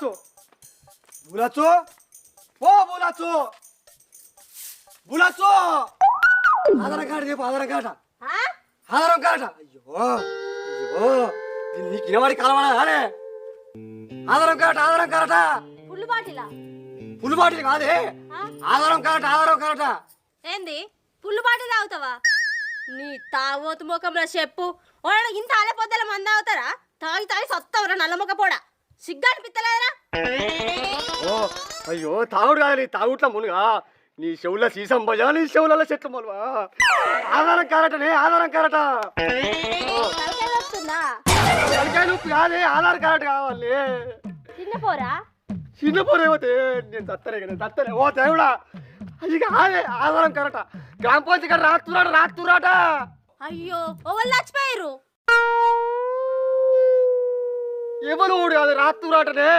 బులాచో బులాచో ఓ బులాచో బులాచో Aadhaar card చెప్పు Aadhaar card? ఆధారం card. అయ్యో అయ్యో నీకు ఇనవాడి కలవడా అరే ఆధారం కార్డు ఆధారం కార్డట ఫుల్ బాటిలా? పుల్లు బాటిల్ కాదే? ఆధారం కార్డు ఆధారం కార్డట ఏంది? ఫుల్ బాటిల్ తాగుతావా? నీ తాగోతు ముఖంలో చెప్పు. ఇంత ఆలే పొద్దుల మంది తాగుతారా? తాగి తాగి సత్తవరా నల్ల ముఖ పోడా. సిగ్గు అనిపిస్తలేదురా ఓ అయ్యో తాగుడు కాదు నీ తాగుట్ల మునుగా. నీ చెవుల సీసం భజా నీ చెవుల చెట్లు మొలవా? ఆధారం కారటనే ఆధారం కారట. తలకాయ నొప్పి కాదే ఆధార్ కార్డు కావాలి. చిన్న పోరా. చిన్న పోరేపోతే నేను తత్తరే కదా తత్తరే ఓ దేవుడా. అది కాదే ఆధారం కరట. గ్రామ పంచాయతీ రాత్తురాట రాత్తురాట అయ్యో చచ్చిపోయారు. எவ்வளோ அது ராத்துராட்டனே?